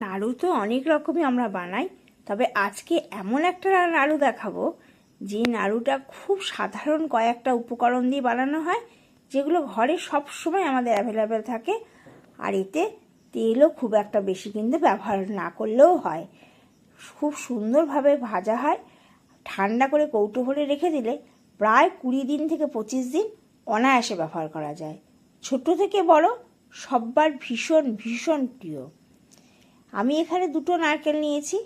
নাড়ু তো অনেক রকমই আমরা বানাই, তবে আজকে এমন একটা নাড়ু দেখাবো, যে নাড়ুটা খুব সাধারণ কয়েকটা উপকরণ দিয়ে বানানো হয়, যেগুলো ঘরে সব সময় আমাদের অ্যাভেলেবেল থাকে, আর এতে তেলও খুব একটা বেশি কিন্তু ব্যবহার না করলেও হয়। খুব সুন্দরভাবে ভাজা হয়, ঠান্ডা করে কৌটো ভরে রেখে দিলে প্রায় কুড়ি দিন থেকে পঁচিশ দিন অনায়াসে ব্যবহার করা যায়। ছোট থেকে বড়, সব্বার ভীষণ ভীষণ প্রিয়। আমি এখানে দুটো নারকেল নিয়েছি,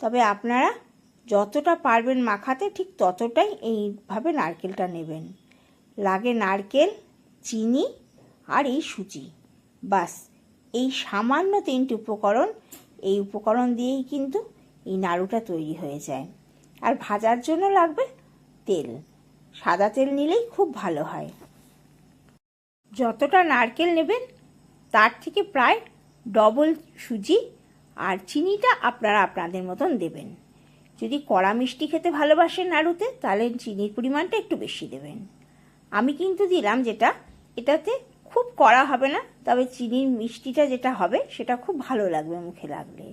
তবে আপনারা যতটা পারবেন মাখাতে ঠিক ততটাই এইভাবে নারকেলটা নেবেন। লাগে নারকেল, চিনি আর এই সুজি। বাস, এই সামান্য তিনটি উপকরণ, এই উপকরণ দিয়েই কিন্তু এই নাড়ুটা তৈরি হয়ে যায়। আর ভাজার জন্য লাগবে তেল। সাদা তেল নিলেই খুব ভালো হয়। যতটা নারকেল নেবেন, তার থেকে প্রায় ডবল সুজি আর চিনিটা আপনারা আপনাদের মতন দেবেন। যদি কড়া মিষ্টি খেতে ভালোবাসেন নাড়ুতে, তাহলে চিনির পরিমাণটা একটু বেশি দেবেন। আমি কিন্তু দিলাম যেটা, এটাতে খুব কড়া হবে না, তবে চিনির মিষ্টিটা যেটা হবে, সেটা খুব ভালো লাগবে মুখে লাগলে।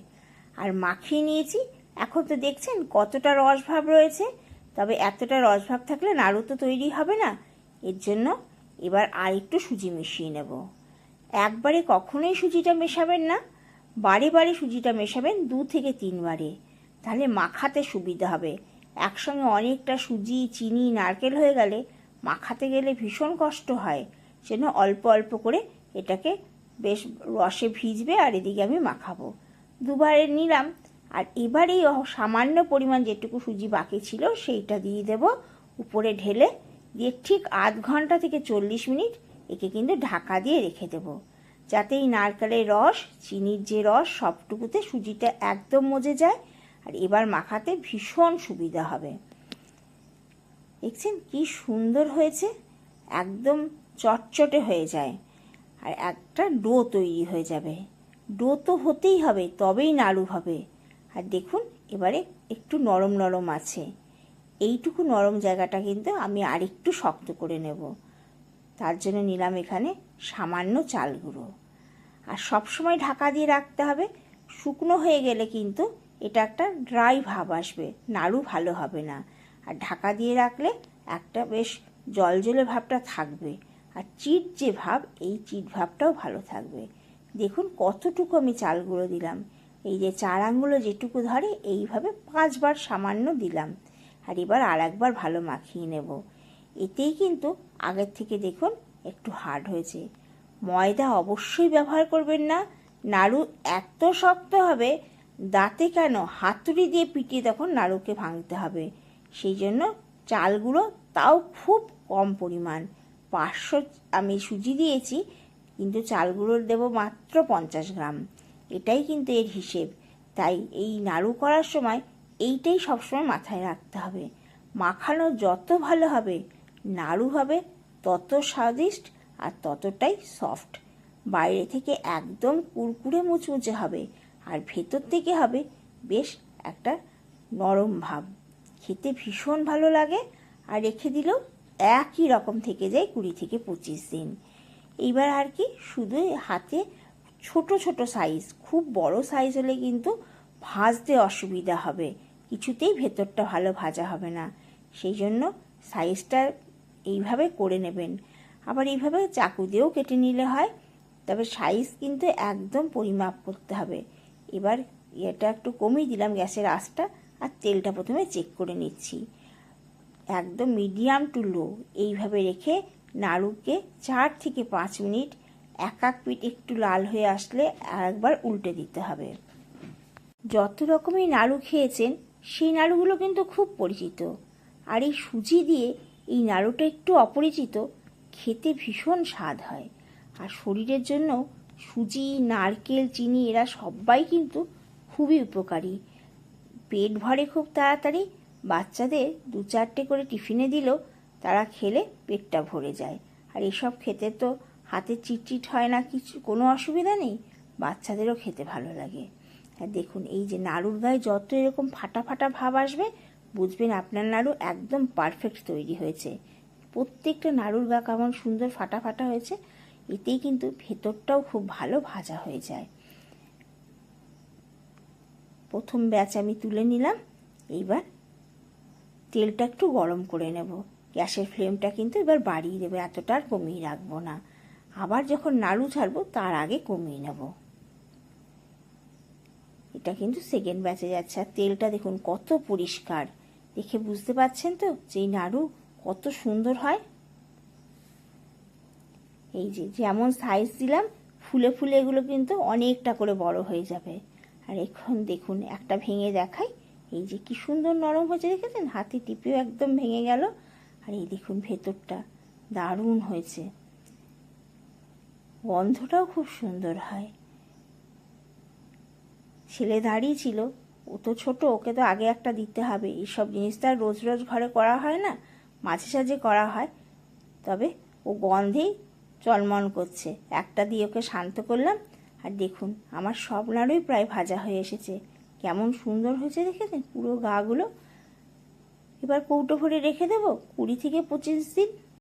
আর মাখিয়ে নিয়েছি, এখন তো দেখছেন কতটা রসভাব রয়েছে, তবে এতটা রসভাব থাকলে নাড়ু তো তৈরি হবে না, এর জন্য এবার আর একটু সুজি মিশিয়ে নেব। একবারে কখনোই সুজিটা মেশাবেন না বারে বারে সুজিটা মেশাবেন দু থেকে তিনবারে। তাহলে মাখাতে সুবিধা হবে। একসঙ্গে অনেকটা সুজি, চিনি, নারকেল হয়ে গেলে মাখাতে গেলে ভীষণ কষ্ট হয়। সেজন্য অল্প অল্প করে এটাকে বেশ রসে ভিজবে আর এদিকে আমি মাখাবো। দুবারে নিলাম। আর এবারেই সামান্য পরিমাণ যেটুকু সুজি বাকি ছিল সেইটা দিয়ে দেব উপরে ঢেলে। দিয়ে ঠিক আধ ঘণ্টা থেকে চল্লিশ মিনিট একে কিন্তু ঢাকা দিয়ে রেখে দেব। যাতে এই নারকেলের রস, চিনির যে রস, সবটুকুতে সুজিটা একদম মজে যায় আর এবার মাখাতে ভীষণ সুবিধা হবে। দেখছেন কি সুন্দর হয়েছে? একদম চটচটে হয়ে যায় আর একটা ডো তৈরি হয়ে যাবে। ডো তো হতেই হবে, তবেই নাড়ু হবে। আর দেখুন, এবারে একটু নরম নরম আছে। এইটুকু নরম জায়গাটা কিন্তু আমি আরেকটু শক্ত করে নেব। তার জন্য নিলাম এখানে সামান্য চাল গুঁড়ো। আর সবসময় ঢাকা দিয়ে রাখতে হবে। শুকনো হয়ে গেলে কিন্তু এটা একটা ড্রাই ভাব আসবে, নাড়ু ভালো হবে না। আর ঢাকা দিয়ে রাখলে একটা বেশ জলজলে ভাবটা থাকবে। আর চিট যে ভাব, এই চিট ভাবটাও ভালো থাকবে। দেখুন কতটুকু আমি চালগুলো দিলাম। এই যে চার আঙ্গুলো যেটুকু ধরে, এইভাবে পাঁচবার সামান্য দিলাম। আর এবার আর একবার ভালো মাখিয়ে নেব। এতেই কিন্তু আগের থেকে দেখুন একটু হার্ড হয়েছে। ময়দা অবশ্যই ব্যবহার করবেন না। নাড়ু এত শক্ত হবে, দাঁতে কেন হাতুড়ি দিয়ে পিটিয়ে তখন নাড়ুকে ভাঙতে হবে। সেই জন্য চালগুলো তাও খুব কম পরিমাণ। পাঁচশো, আমি সুজি দিয়েছি, কিন্তু চালগুলোর দেব মাত্র পঞ্চাশ গ্রাম। এটাই কিন্তু এর হিসেব। তাই এই নাড়ু করার সময় এইটাই সবসময় মাথায় রাখতে হবে। মাখানো যত ভালো হবে, নাড়ু হবে তত স্বাদিষ্ট আর ততটাই সফট বাইরে থেকে একদম কুরকুরে মুচমুচে হবে, আর ভেতর থেকে হবে বেশ একটা নরম ভাব। খেতে ভীষণ ভালো লাগে, আর রেখে দিলেও একই রকম থেকে যায় কুড়ি থেকে পঁচিশ দিন। এইবার আর কি শুধু হাতে ছোট ছোট সাইজ খুব বড় সাইজ হলে কিন্তু ভাজতে অসুবিধা হবে, কিছুতেই ভেতরটা ভালো ভাজা হবে না। সেই জন্য সাইজটা এইভাবে করে নেবেন। আবার এইভাবে চাকু দিয়েও কেটে নিলে হয়। তবে সাইজ কিন্তু একদম পরিমাপ করতে হবে। এবার এটা একটু কমিয়ে দিলাম গ্যাসের আঁচটা আর তেলটা প্রথমে চেক করে নিচ্ছি। একদম মিডিয়াম টু লো এইভাবে রেখে নাড়ুকে চার থেকে পাঁচ মিনিট এক এক পিঠ একটু লাল হয়ে আসলে আরেকবার উল্টে দিতে হবে। যত রকমের নাড়ু খেয়েছেন, সেই নাড়ুগুলো কিন্তু খুব পরিচিত। আর এই সুজি দিয়ে এই নাড়ুটা একটু অপরিচিত খেতে ভীষণ স্বাদ হয়। আর শরীরের জন্য সুজি, নারকেল, চিনি, এরা সবাই কিন্তু খুবই উপকারী। পেট ভরে খুব তাড়াতাড়ি বাচ্চাদের দু চারটে করে টিফিনে দিলেও তারা খেলে পেটটা ভরে যায়। আর এসব খেতে তো হাতে চিটচিট হয় না, কিছু, কোনো অসুবিধা নেই, বাচ্চাদেরও খেতে ভালো লাগে। আর দেখুন, এই যে নাড়ুর গায়ে যত এরকম ফাটা ফাটা ভাব আসবে, বুঝবেন আপনার নাড়ু একদম পারফেক্ট তৈরি হয়েছে। প্রত্যেকটা নাড়ুর গা কেমন সুন্দর ফাটা ফাটা হয়েছে, এতেই কিন্তু ভেতরটাও খুব ভালো ভাজা হয়ে যায়। প্রথম ব্যাচ আমি তুলে নিলাম, এইবার তেলটা একটু গরম করে নেব। গ্যাসের ফ্লেমটা কিন্তু এবার বাড়িয়ে দেবো, এতটা আর কমিয়ে রাখব না। আবার যখন নাড়ু ছাড়বো, তার আগে কমিয়ে নেব। এটা কিন্তু সেকেন্ড ব্যাচে যাচ্ছে, আর তেলটা দেখুন কত পরিষ্কার। দেখে বুঝতে পারছেন তো যে নাড়ু কত সুন্দর হয়। এই যে যেমন সাইজ দিলাম, ফুলে ফুলে এগুলো কিন্তু অনেকটা করে বড় হয়ে যাবে। আর এখন দেখুন, একটা ভেঙে দেখাই। এই যে কি সুন্দর নরম হয়েছে, দেখেছেন? হাতে টিপেও একদম ভেঙে গেল। আর এই দেখুন ভেতরটা দারুণ হয়েছে। গন্ধটাও খুব সুন্দর হয়। ছেলে দাঁড়িয়ে ছিল, ও তো ছোট, ওকে তো আগে একটা দিতে হবে। এইসব জিনিস তো আর রোজ রোজ ঘরে করা হয় না। মাঝে সাঝে করা হয়, তবে ও গন্ধেই চলমন করছে। একটা দিয়ে ওকে শান্ত করলাম, আর দেখুন, আমার সব নাড়ুই প্রায় ভাজা হয়ে এসেছে। কেমন সুন্দর হয়েছে দেখেছেন? পুরো গাগুলো। এবার কৌটো ভরে রেখে দেবো কুড়ি থেকে পঁচিশ দিন।